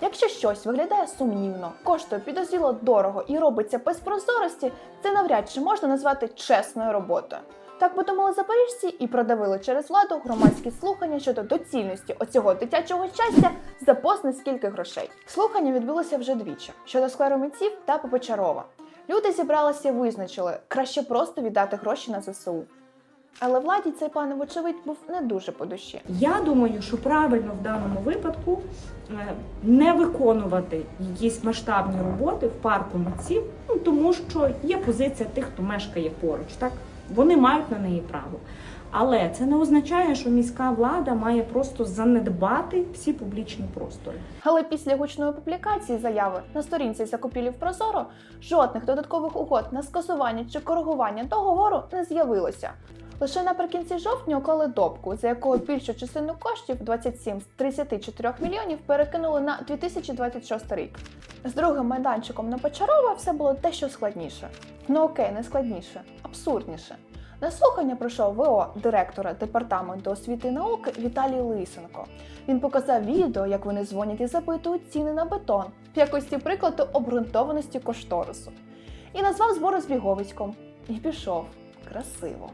Якщо щось виглядає сумнівно, коштує підозріло дорого і робиться без прозорості, це навряд чи можна назвати чесною роботою. Так подумали запоріжці і продавили через владу громадські слухання щодо доцільності оцього дитячого щастя за пост на скільки грошей. Слухання відбулося вже двічі щодо скверу митців та Попечарова. Люди зібралися і визначили, краще просто віддати гроші на ЗСУ. Але владі цей пан, вочевидь, був не дуже по душі. Я думаю, що правильно в даному випадку е, не виконувати якісь масштабні роботи в парку митців, ну тому що є позиція тих, хто мешкає поруч. Так вони мають на неї право. Але це не означає, що міська влада має просто занедбати всі публічні простори. Але після гучної публікації заяви на сторінці закупівлів Прозоро жодних додаткових угод на скасування чи коригування договору не з'явилося. Лише наприкінці жовтня уклали допку, за якою більшу частину коштів 27 з 34 мільйонів перекинули на 2026 рік. З другим майданчиком на Почарова все було дещо складніше. Ну окей, не складніше, абсурдніше. На слухання пройшов ВО директора департаменту освіти і науки Віталій Лисенко. Він показав відео, як вони дзвонять і запитують ціни на бетон в якості прикладу обґрунтованості кошторису. І назвав збори збіговиськом. І пішов красиво.